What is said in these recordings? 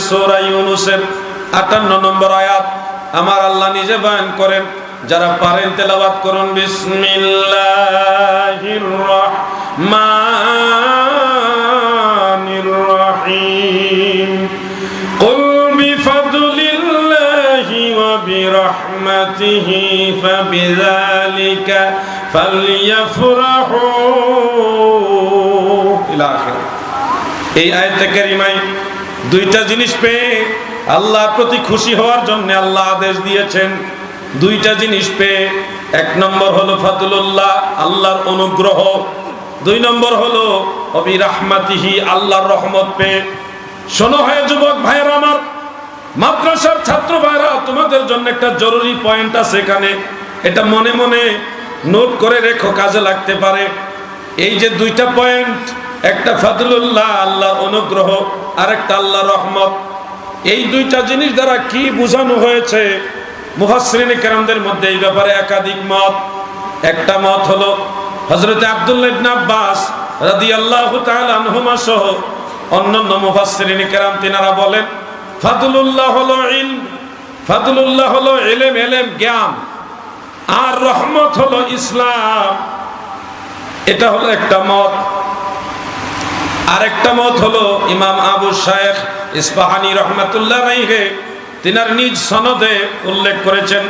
সূরা ইউনুসের 58 নম্বর আয়াত আমার আল্লাহ নিজে বয়ান করেন যারা পারেন তেলাওয়াত করুন বিসমিল্লাহির রহমানির রহিম قل بفضل الله وبرحمته فبذلك فليفرحوا إلى آخره এই আয়াতে কারিমায় দুইটা জিনিস পেয়ে আল্লাহর প্রতি খুশি হওয়ার জন্য আল্লাহ আদেশ দিয়েছেন। দুইটা জিনিস পেয়ে, এক নম্বর হলো ফাতুল্লাহ আল্লাহর অনুগ্রহ। দুই নম্বর হলো, অবি রাহমাতিহি, আল্লাহর রহমত পেয়ে। শোনো হয় যুবক ভাইয়েরা আমার, মাদ্রাসার ছাত্র ভাইরা তোমাদের জন্য একটা জরুরি পয়েন্ট আছে এখানে। এটা মনে মনে নোট করে রেখো, কাজে লাগতে পারে। এই যে দুইটা পয়েন্ট একটা ফাদলুল্লাহ, আল্লাহর অনুগ্রহ আর একটা আল্লাহ রহমত। এই দুইটা জিনিস দ্বারা কি বোঝানো হয়েছে? মুহাসরিন কেরামদের মধ্যে এই ব্যাপারে একাধিক মত। একটা মত হলো হজরত আব্দুল্লাহ ইবনে আব্বাস রাদিয়াল্লাহু তাআলা আনহুমা সহ অন্যান্য মুফাসসিরিন কেরাম তিনারা বলেন, ফাদলুল্লাহ হলো ইলম, ফাদলুল্লাহ হলো এলেম এলেম জ্ঞান। আর রহমত হলো ইসলাম। এটা হলো একটা মত। আরেকটা মত হলো ইমাম আবু শায়েখ ইস্পাহানি রহমতুল্লাহ রাইহে তিনার নিজ সনদে উল্লেখ করেছেন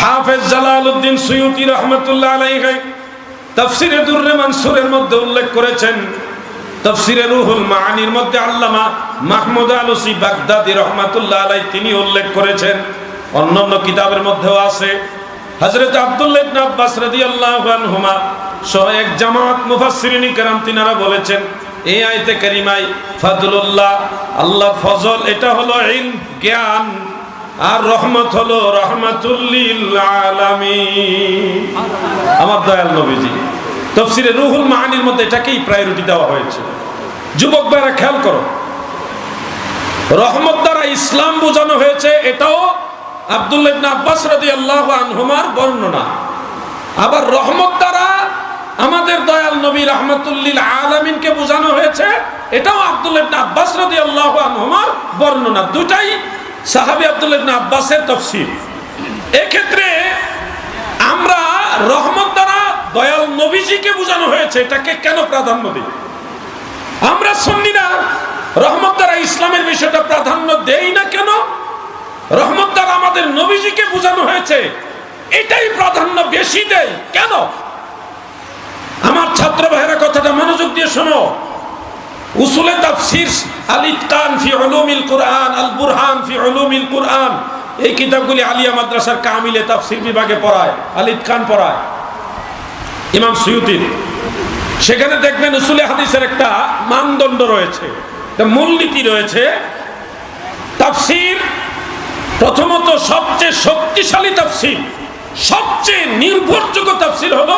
হাফেজ জালাল উদ্দিন সুয়ুতি রহমতুল্লাহ আলাইহে তফসিরে দুর্রে মানসুরের মধ্যে উল্লেখ করেছেন তফসিরে রুহুল মাহানির মধ্যে আল্লামা মাহমুদ আলুসি বাগদাদি রহমাতুল্লাহ আলাই তিনি উল্লেখ করেছেন অন্যান্য কিতাবের মধ্যেও আছে হযরত আব্দুল্লাহ ইবনে আব্বাস রাদিয়াল্লাহু আনহুমা সহ এক জামাত মুফাসসিরিন کرام তিনারা বলেছেন এই আয়াতে কারিমায় ফাদলুল্লাহ আল্লাহ ফজল, এটা হলো ইলম, জ্ঞান, আর রহমত হলো রহমাতুল্লিল আলামিন। আমার দয়াল নবীজি তফসিরে রুহুল মাহানির মধ্যে এটাকেই প্রায়োরিটি দেওয়া হয়েছে। যুবক ভাইরা, খেয়াল করো, রহমত দ্বারা ইসলাম বোঝানো হয়েছে, এটাও আব্দুল্লাহ ইবনে আব্বাস রাদিয়াল্লাহু আনহুমার বর্ণনা। আবার রহমত দ্বারা আমাদের দয়াল নবী রহমতুল্লিল আলামিনকে বোঝানো হয়েছে, এটাও ইবনে আব্বাস রাদিয়াল্লাহু আনহুমার বর্ণনা। দুটাই সাহাবী আব্দুল্লাহ আব্বাসের তাফসীর এক্ষেত্রে আমরা রহমত দ্বারা দয়াল নবীজিকে বোঝানো হয়েছে, এটাকে কেন প্রাধান্য দিই? আমরা সুন্নিরা রহমত দ্বারা ইসলামের বিষয়টা প্রাধান্য দেই না কেন? রহমত দ্বারা আমাদের নবীজিকে বোঝানো হয়েছে, এটাই প্রাধান্য বেশি দেয় কেন? আমার ছাত্র ভাইয়েরা কথাটা মনোযোগ দিয়ে শোনো। উসুলে তাফসির আল ইতকান ফি উলুমিল কুরআন, আল বুরহান ফি উলুমিল কুরআন। এই কিতাবগুলি আলিয়া মাদ্রাসার কামিলে তাফসির বিভাগে পড়ায়, আল ইতকান পড়ায়। ইমাম সুয়ুতির সেখানে দেখবেন উসুলে হাদিসের একটা মানদণ্ড রয়েছে মূলনীতি রয়েছে। তাফসির প্রথমত সবচেয়ে শক্তিশালী তাফসির, সবচেয়ে নির্ভরযোগ্য তাফসির হলো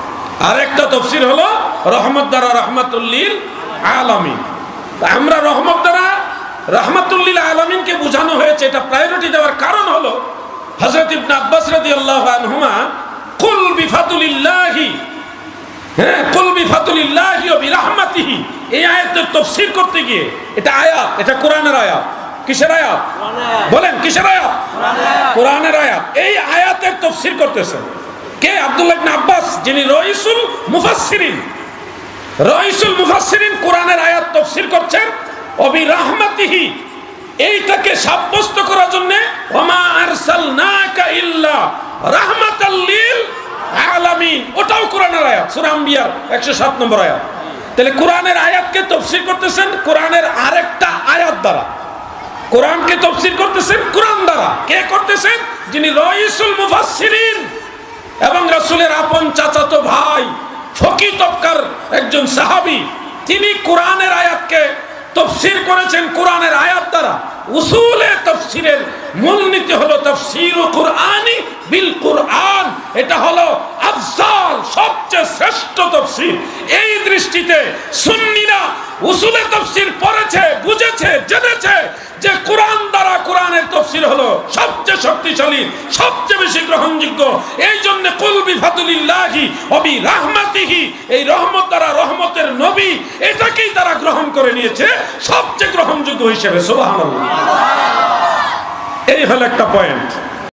আর একটা তফসির হলো রহমত দ্বারা রহমাতুল্লিল আলামিন। আমরা রহমত দ্বারা রহমাতুল্লিল আলামিনকে বোঝানো হয়েছে এটা প্রায়োরিটি দেওয়ার কারণ হলো হযরত ইবনে আব্বাস রাদিয়াল্লাহু আনহুমা কুল বিফাতুলিল্লাহি হ্যাঁ কুল বিফাতুলিল্লাহি ওয়া বিরহমাতিহি এই আয়াতের তাফসীর করতে গিয়ে এটা আয়াত এটা কোরআনের আয়াত। কিসের আয়াত? বলেন কিসের আয়াত? কোরআনের আয়াত। এই আয়াতের তাফসীর করতেছেন কে? আব্দুল্লাহ আব্বাস, যিনি রইসুল মুফাসসিরিন। রইসুল মুফাসসিরিন কোরআনের আয়াত তাফসীর করছেন অবি রাহমাতিহি এইটাকে সাব্যস্ত করার জন্য, ওমা আরসালনাকা ইল্লা রাহমাতাল লিল আলামিন। ওটাও কোরআনের আয়াত, সূরা আম্বিয়ার 107 নম্বর আয়াত। তাহলে কোরআনের আয়াতকে তাফসীর করতেছেন কোরআনের আরেকটা আয়াত দ্বারা। কোরআনকে তাফসীর করতেছেন কোরআন দ্বারা। কে করতেছেন? যিনি রইসুল মুফাসসিরিন। এবং রাসূলের আপন চাচাতো ভাই ফকি তবকার একজন সাহাবী, তিনি কোরআনের আয়াতকে তফসির করেছেন। কোরআনের আয়াত দ্বারা উসুলে তাফসিরের মূলনীতি হলো তাফসির কুরআনি বিল কুরআন। এটা হলো আফজাল, সবচেয়ে শ্রেষ্ঠ তাফসির। এই দৃষ্টিতে সুন্নিরা উসুলে তাফসির পড়েছে, বুঝেছে, জেনেছে যে কোরআন তফসির হলো সবচেয়ে শক্তিশালী, সবচেয়ে বেশি গ্রহণযোগ্য। এই জন্য কুলবি ফাতুলিল্লাহি অবি রাহমাতিহি। এই রহমত দ্বারা রহমতের নবী এটাকেই তারা গ্রহণ করে নিয়েছে সবচেয়ে গ্রহণযোগ্য হিসেবে, সুবহানাল্লাহ। এই হলো একটা পয়েন্ট